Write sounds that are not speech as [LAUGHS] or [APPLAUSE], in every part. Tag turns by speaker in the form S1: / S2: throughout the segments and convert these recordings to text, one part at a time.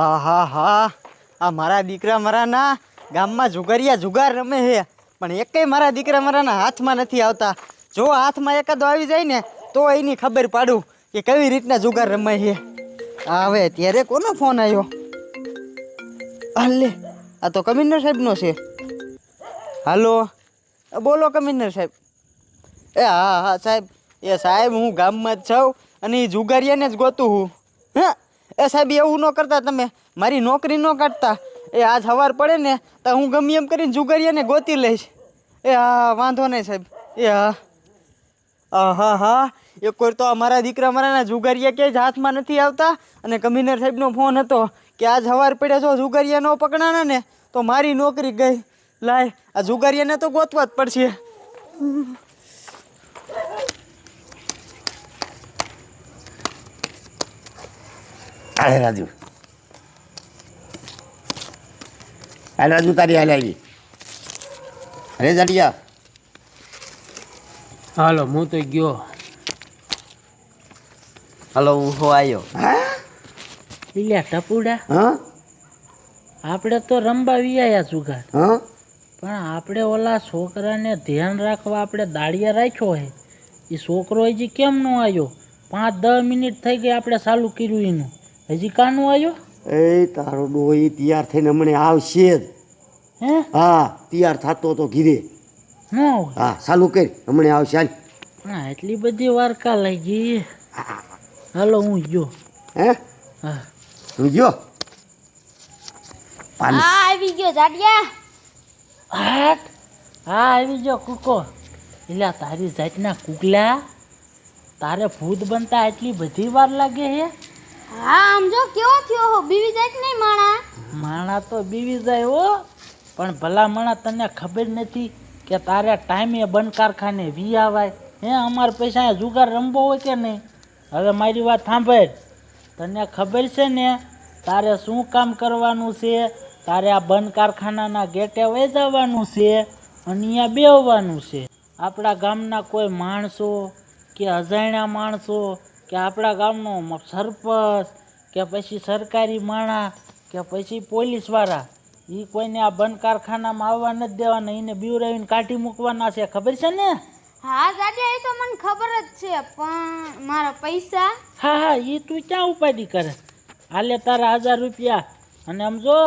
S1: હા હા. હા આ મારા દીકરા મારાના ગામમાં જુગારિયા જુગાર રમે છે. પણ એકેય મારા દીકરા મારાના હાથમાં નથી આવતા. જો હાથમાં એકાદો આવી જાય ને, તો એની ખબર પાડું કે કેવી રીતના જુગાર રમાય છે. હવે ત્યારે કોનો ફોન આવ્યો? હાલે આ તો કમિશનર સાહેબનો છે. હાલો, બોલો કમિશનર સાહેબ. એ, હા હા, સાહેબ. એ, સાહેબ, હું ગામમાં જ છું અને એ જુગારિયાને જ ગોતું હું હા? એ સાહેબ, એવું ન કરતા તમે. મારી નોકરી ન કાઢતા. એ આજ સવાર પડે ને, તો હું ગમે એમ કરીને જુગારિયાને ગોતી લઈશ. એ હા, વાંધો નહીં સાહેબ. એ હા. હા હા. એક વાર તો અમારા દીકરા મારાના જુગારિયા ક્યાંય હાથમાં નથી આવતા. અને કમિશનર સાહેબનો ફોન હતો કે આજ સવાર પડે જો જુગારિયા ન પકડાના ને, તો મારી નોકરી ગઈ. લાય, આ જુગારિયાને તો ગોતવા જ પડશે.
S2: હાલે રાજુ. હાલ રાજુ તારી હાલ આવી. અરે જાડિયા
S3: હાલો હું તો ગયો.
S1: હાલો હું હો આવ્યો
S3: લીલા ટપુડા?
S2: હા?
S3: આપણે તો રમવા વિયા જુગાર
S2: હા?
S3: પણ આપણે ઓલા છોકરાને ધ્યાન રાખવા આપણે દાળિયા રાખ્યો હે. એ છોકરો હજી કેમ ન આવ્યો પાંચ દસ મિનિટ થઈ ગઈ આપણે ચાલુ કર્યું એનું. હજી કાનું આવ્યો?
S2: એ તારો ડોહી તૈયાર થઈને હમણે આવશે જ.
S3: હે?
S2: હા તૈયાર થતો તો ઘીરે.
S3: ન
S2: હા ચાલુ કરી હમણે આવશે હાલ.
S3: હા એટલી બધી વારકા લાગી. હાલો હું જો
S2: હે?
S3: હા.
S2: હું જો
S4: આ આવી ગયો જાડિયા.
S3: હાટ? હા આવી ગયો કૂકો. એટલે તારી જાતના કુકલા તારે ભૂત બનતા એટલી બધી વાર લાગે હે?
S4: હા, આમ જો કેવો થયો હો? બીવી જાય નહીં માણા?
S3: માણા તો બીવી જાય હો, પણ ભલા માણા તને ખબર નથી કે તારે ટાઈમે બંધ કારખાને વી આવાય? હે, અમારા પૈસા જુગાર રમવો હોય કે નહીં? હવે મારી વાત સાંભળ. તને ખબર છે ને, તારે શું કામ કરવાનું છે? તારે આ બંધ કારખાનાના ગેટે વહી જવાનું છે અને અહીંયા બેહવાનું છે. આપણા ગામના કોઈ માણસો કે અજાણ્યા માણસો કે આપણા ગામનો સરપંચ કે પછી સરકારી માણા કે પછી પોલીસવાળા એ કોઈને આ બંધ કારખાનામાં આવવા નથી દેવાના એને બીવરાવીને કાઢી મૂકવાના છે. ખબર છે ને?
S4: હા દાદા એ તો મને ખબર જ છે પણ મારા પૈસા?
S3: હા હા એ તું ક્યાં ઉપાડી કરે? હાલે તારા હજાર રૂપિયા. અને આમ જો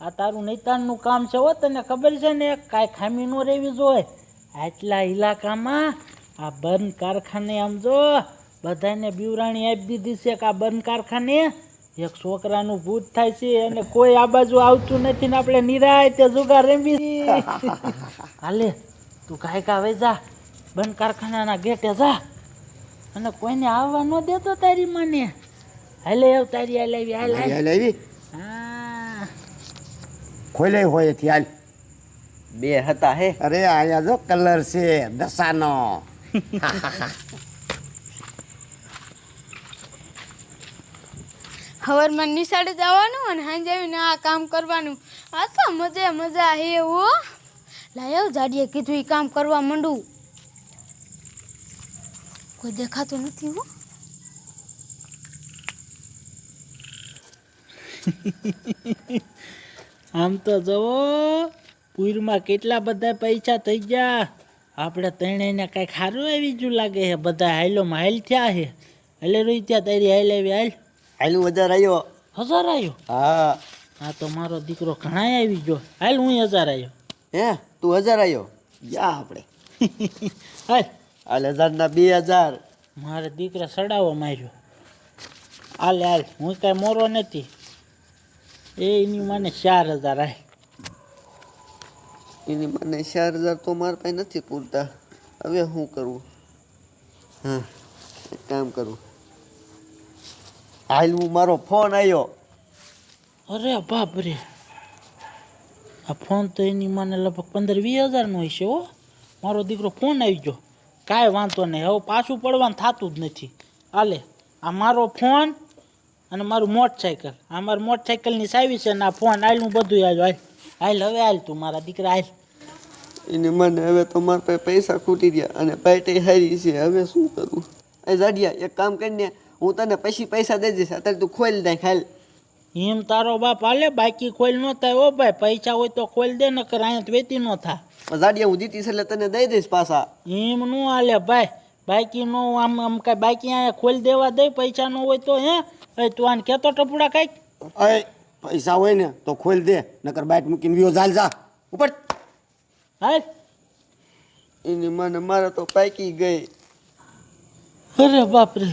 S3: આ તારું નૈતાનનું કામ છે હો તને ખબર છે ને? કાંઈ ખામી ન રહેવી જોઈએ. આટલા ઇલાકામાં આ બંધ કારખાને આમ જો બધાને બીવરાણી આપી દીધી છે કે આ બંધ કારખાને એક છોકરાનું ભૂત થાય છે અને કોઈ આ બાજુ આવતું નથી ને આપણે નિરાય તે જુગાર રમી [LAUGHS] હાલે તું કાંઈ કા વઈ જા બંધ કારખાનાના ગેટે જા. અને કોઈને આવવા ન દેતો તારી મને. હાલે આવ તારી હાલ આવી હાલ હાલ.
S2: આવી?
S3: હા.
S2: ખોલે હોયથી હાલ.
S1: બે હતા હે.
S2: અરે અહીંયા જો કલર છે દશાનો. [LAUGHS]
S4: હવારમાં નિશાળે જવાનું અને સાંજે આવીને આ કામ કરવાનું. આ તો મજા મજા હે હો. લાયો જાડીએ કીધું એ કામ કરવા માંડું. કોઈ દેખાતું નથી હો. [LAUGHS]
S3: આમ તો જવો પૂરમાં કેટલા બધા પૈસા થઈ ગયા. આપણે ત્રણેયને કાંઈક સારું આવી જ લાગે છે. બધા હાઈલોમાં હાલ થયા છે. એટલે રોઈ ત્યાં તારી હાઈલ આવી, હાલ.
S2: હાલું હજાર આવ્યો
S3: હજાર આવ્યો
S2: હા.
S3: હા તો મારો દીકરો ઘણાય આવી ગયો. હાલ હું હજાર આવ્યો
S2: હે તું હજાર આવ્યો યા આપણે [LAUGHS]
S3: હાલ.
S2: હાલ હજારના બે હજાર.
S3: મારે દીકરા સડાવો માર્યો. હાલ હાલ હું કાંઈ મોરો નથી. એ એની મને ચાર હજાર આય.
S5: એની મને ચાર હજાર તો મારા પાસે નથી પૂરતા. હવે શું કરવું હા કામ કરું.
S2: હાલ હું મારો ફોન આવ્યો
S3: અરે બાપ રે. આ ફોન તો એની મને લગભગ પંદર વીસ હજારનો હશે હો. મારો દીકરો ફોન આવી ગયો. કાંઈ વાંધો નહીં. હવે પાછું પડવાનું થતું જ નથી. હાલે. આ મારો ફોન અને મારું મોટરસાઇકલ આ મારું મોટરસાઇકલની સાવી છે ને આ ફોન. હાલ હું બધું હાલ હાલ હાલ હવે હાલ તું મારા દીકરા હાલ.
S5: એને મને હવે તો મારા પાસે પૈસા ખૂટી ગયા અને પાર્ટી હારી છે. હવે શું કરવું એ જાડિયા એક કામ કરીને હું તને પછી પૈસા દઈ દઈશ. અત્યારે તું ખોલી નાખ હાલ
S3: એમ તારો બાપ હાલે બાકી ખોલ ન થાય. ઓ ભાઈ પૈસા હોય તો ખોલ દે નકર અહીંયા વેતી ન થાય
S5: જાડિયા હું જીતીશ એટલે તને દઈ દઈશ પાછા.
S3: એમ ન હાલે ભાઈ. બાકી નો આમ આમ કાંઈ બાકી અહીંયા ખોલ દેવા દે પૈસા ન હોય તો હે. એ તું આને કહેતો ટપુડા કાંઈક?
S2: અય પૈસા હોય ને તો ખોલ દે નકર બાઇક મૂકીને વિયો ચાલ જા. ઉપર.
S3: હાલ.
S5: એની મને મારે તો પાકી ગઈ.
S3: અરે બાપરે.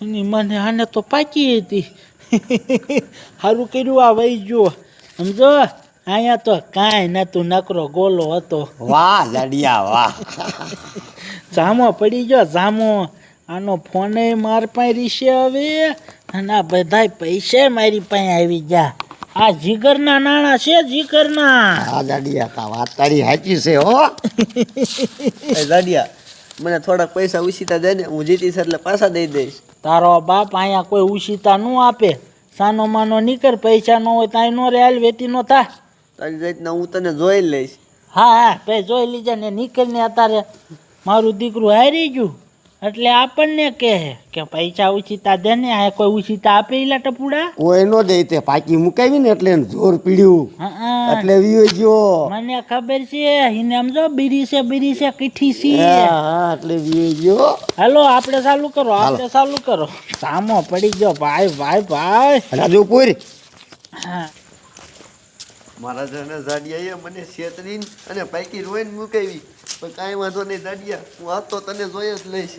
S3: એની મને આને તો પાકી હતી. [LAUGHS] સારું કર્યું આ વહી ગયો સમજો? અહીંયા તો કાંઈ નતું નકરો ગોલો હતો.
S2: વાહ જાડિયા વાહ. [LAUGHS]
S3: જામો પડી ગયો જામો. આનો ફોને માર પાસે રીશે હવે. અને આ બધાય પૈસે મારી પાસે આવી ગયા. આ જીગરના નાણાં છે જીગરના.
S2: આ દાડિયા તા વાત તારી સાચી છે હો. [LAUGHS]
S5: દાડિયા મને થોડાક પૈસા ઉછીતા દે ને હું જીતીશ એટલે પાછા દઈ દઈશ.
S3: તારો બાપ અહીંયા કોઈ ઉશિતા ન આપે. સાનો માનો નીકળ પૈસા ન હોય ત્યાં નો રહેલ વેતી નો થા.
S5: તારી રીતના હું તને જોઈ લઈશ.
S3: હા હા ભાઈ જોઈ લીજે ને નીકળને અત્યારે. મારું દીકરું હારી ગયું. એટલે આપણને કહે કે પૈસા ઉછીતા દે ને આ કોઈ ઉછીતા આપે એલા ટપુડા?
S2: કોઈ નો દે તે પાકી મુકાવી ને એટલે જોર પીડ્યું. એટલે વિયો ગયો.
S3: મને ખબર છે એને સમજો બીરી છે બીરી છે કીઠી છે.
S2: એટલે વિયો ગયો.
S3: હાલો આપણે ચાલુ કરો આપણે ચાલુ કરો. સામો પડી ગયો ભાઈ ભાઈ ભાઈ.
S2: રાજુ પૂર.
S3: હા.
S5: મારા જણે જાડિયાએ મને છેતરીને અને પાકી રોઈને મુકાવી. પણ કાંઈ વાંધો નહીં દાડિયા હું આ તો તને જોઈ જ લઈશ.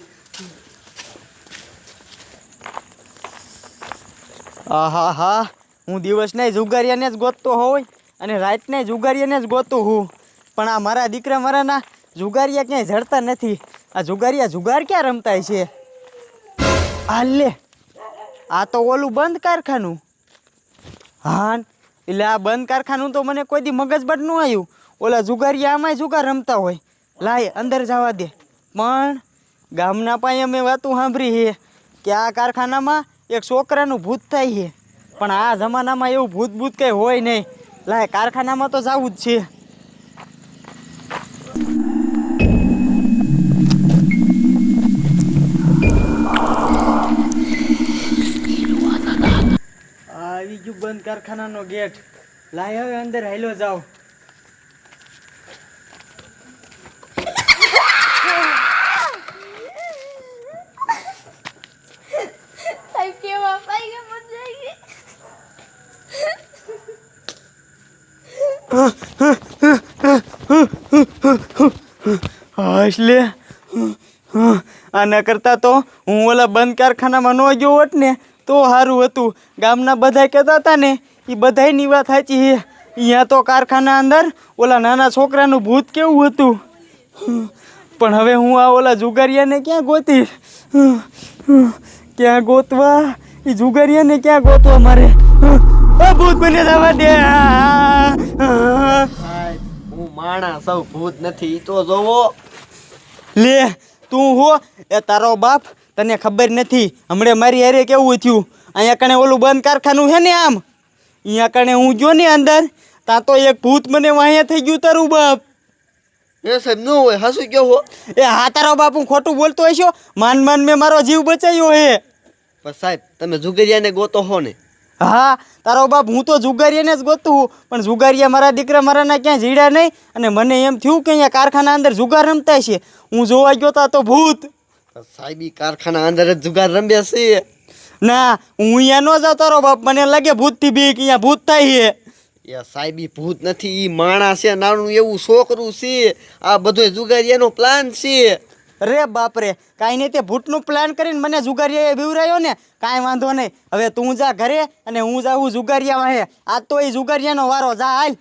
S1: આહા હા હું દિવસના જુગારિયાને જ ગોતતો હોય અને રાતને જુગારિયાને જ ગોતું હું. પણ આ મારા દીકરા મારાના જુગારિયા ક્યાંય જડતા નથી. આ જુગારિયા જુગાર ક્યાં રમતા છે? આ લે, આ તો ઓલું બંધ કારખાનું. હા એટલે આ બંધ કારખાનું તો મને કોઈ દી મગજબટ ન આવ્યું ઓલા જુગારિયા આમાંય જુગાર રમતા હોય. લાય, અંદર જવા દે. પણ ગામના પાસે અમે વાતું સાંભળી છે કે આ કારખાનામાં એક છોકરાનું ભૂત થાય છે. પણ આ જમાનામાં એવું ભૂત ભૂત કંઈ હોય નહીં. લાય, કારખાનામાં તો જવું જ છે. આવી ગયું બંધ કારખાનાનો ગેટ. લાય, હવે અંદર હાલો જાઓ
S4: સાહેબ કેવા પાઈ ગયા મજા આવી ગઈ
S1: હાશ લે. આના કરતાં તો હું ઓલા બંધ કારખાનામાં ન ગયો હોત ને, તો સારું હતું. ગામના બધા કહેતા હતા ને એ બધાયની વાત સાચી છે. અહીંયા તો કારખાના અંદર ઓલા નાના છોકરાનું ભૂત કેવું હતું. પણ હવે હું આ ઓલા જુગારિયાને ક્યાં ગોતીશ? ક્યાં ગોતવા? એ જુગારિયાને ક્યાં ગોતવા મારે? ભૂત બને જવા દે.
S5: હું માણા સૌ ભૂત નથી. તો જોવો.
S1: લે તું હો. એ તારો બાપ તને ખબર નથી. હમણે મારી હારે કેવું થયું? અહીંયા કણે ઓલું બંધ કારખાનું છે ને આમ? અહીંયા કણે હું જો ને અંદર? ત્યાં તો એક ભૂત મને વાંયા થઈ ગયું તારું બાપ.
S5: એ સાહેબ ન હોય હાસુ કેવું હો.
S1: એ હા તારો બાપ હું ખોટું બોલતો હશો? માન માન મેં મારો જીવ બચાવ્યો હે.
S5: પણ સાહેબ તમે જુગરિયાને ગોતો હો ને.
S1: હા તારો બાપ હું તો જુગારીયાને જ ગોતું પણ જુગારીયા મારા દીકરા મારાના ક્યાં જીડ્યા નહીં અને મને એમ થયું કે અહીંયા કારખાના અંદર જુગાર રમતા છે. હું જોવા ગયો તા તો ભૂત.
S5: સાહેબી કારખાના અંદર જ જુગાર રમ્યા છે.
S1: ના હું અહીંયા ન જાઉં તારો બાપ મને લાગે ભૂતથી બીક અહીંયા ભૂત થાય છે.
S5: એ સાહેબ ભૂત નથી એ માણસ છે નાનું એવું છોકરું છે. આ બધો જુગારીયાનો પ્લાન છે.
S1: અરે બાપરે કાંઈ નહીં તે ભૂટનું પ્લાન કરીને મને જુગારીયાએ બીવરાયો ને કાંઈ વાંધો નહીં. હવે તું જા ઘરે અને હું જાઉં જુગારિયામાં હે આ તો એ જુગારિયાનો વારો. જા હાલ.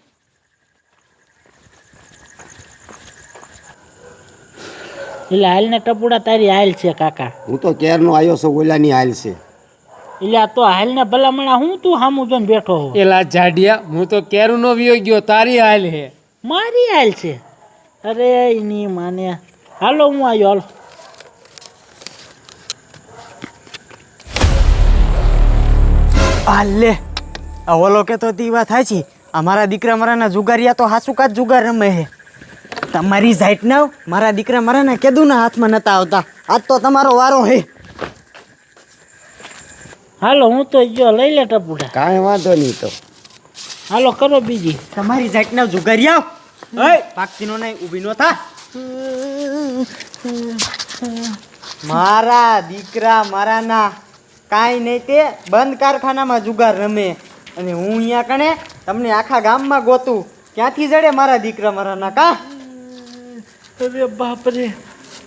S3: એટલે હાલને ટપુડા તારી હાલ છે કાકા.
S2: હું તો કેરનો આવ્યો છું ઓલાની હાલ છે.
S3: એટલે આ તો હાલ ને ભલામણા હું તું સામું જોઈને બેઠો હો
S6: એલા જાડિયા હું તો કેર નો વિયો ગયો તારી હાલ હે
S3: મારી હાલ છે? અરે એની માને. હાલો હું આવ્યો હાલો
S1: આ લે આ ઓલો કે તો તી વાત સાચી અમારા દીકરા મારાના જુગારિયા તો હાસુકાત જુગાર રમે છે. તમારી સાઈડ ના મારા દીકરા મારાના કેદુના હાથમાં નતા આવતા. આજ તો તમારો વારો હે
S3: હાલો હું તો જો લઈ લે ટપુડા.
S2: કાંઈ વાંધો નહીં તો.
S3: હાલો કરો બીજી.
S1: તમારી જાતના જુગારિયા ઓય પાકતીનો નહીં ઊભી નો થા. મારા દીકરા મારા ના કાંઈ નહીં તે બંધ કારખાનામાં જુગાર રમે. અને હું અહીંયા કણે તમને આખા ગામમાં ગોતું. ક્યાંથી જડે મારા દીકરા મારા ના કા?
S3: અરે બાપરે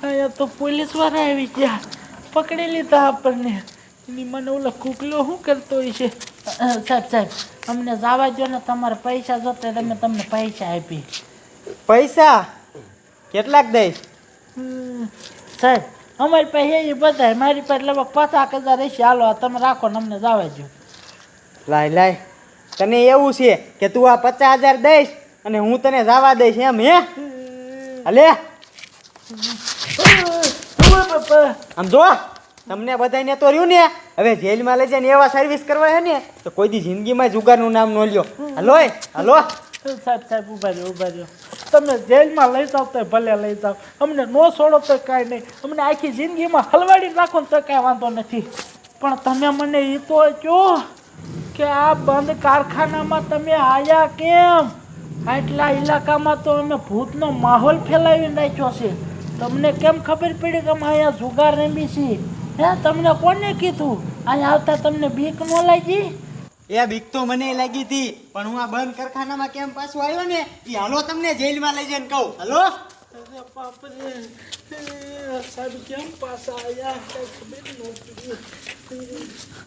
S3: અહીંયા તો પોલીસવાળા આવી ગયા. પકડી લીધા આપણને. એની મને ઓલો કુકલો શું કરતો હોય છે? સાહેબ સાહેબ અમને જવા દો ને તમારા પૈસા જોતા તમે તમને પૈસા આપી.
S1: પૈસા? કેટલાક દઈશ?
S3: સાહેબ અમારી પાસે એ બધા મારી પાસે લગભગ પચાસ હજાર રહેશે હાલો તમે રાખો ને અમને જવા દો
S1: લાય લાય. તને એવું છે કે તું આ પચાસ હજાર દઈશ અને હું તને જવા દઈશ એમ હે? હલે? આમ જો તમને બધાને તો રહ્યું ને હવે જેલમાં લઈ જાય ને એવા સર્વિસ કરવા છે ને તો કોઈ દી જિંદગીમાં જુગારનું નામ ન લ્યો. Hello hello.
S3: સાહેબ સાહેબ ઊભા રહ્યો ઊભા રહ્યો. તમે જેલમાં લઈ જાઓ તો ભલે લઈ જાઓ અમને નો છોડો તો કાંઈ નહીં. અમને આખી જિંદગીમાં હલવાડી નાખો તો કાંઈ વાંધો નથી. પણ તમે મને એ તો કહો કે આ બંધ કારખાનામાં તમે આવ્યા કેમ? આટલા ઇલાકામાં તો અમે ભૂતનો માહોલ ફેલાવી નાખ્યો છે. તમને કેમ ખબર પડી કે અમે અહીંયા જુગાર રમી છીએ? હે, તમને કોને કીધું? અહીંયા આવતા તમને બીક ન લાગી?
S1: એ બીક તો મને લાગી હતી, પણ હું આ બંધ કારખાનામાં કેમ પાછો આવ્યો ને એ હાલો તમને જેલમાં લઈ જઈને કહું. હલો?
S3: સાહેબ કેમ પાછા આવ્યા ખબર નહોતી.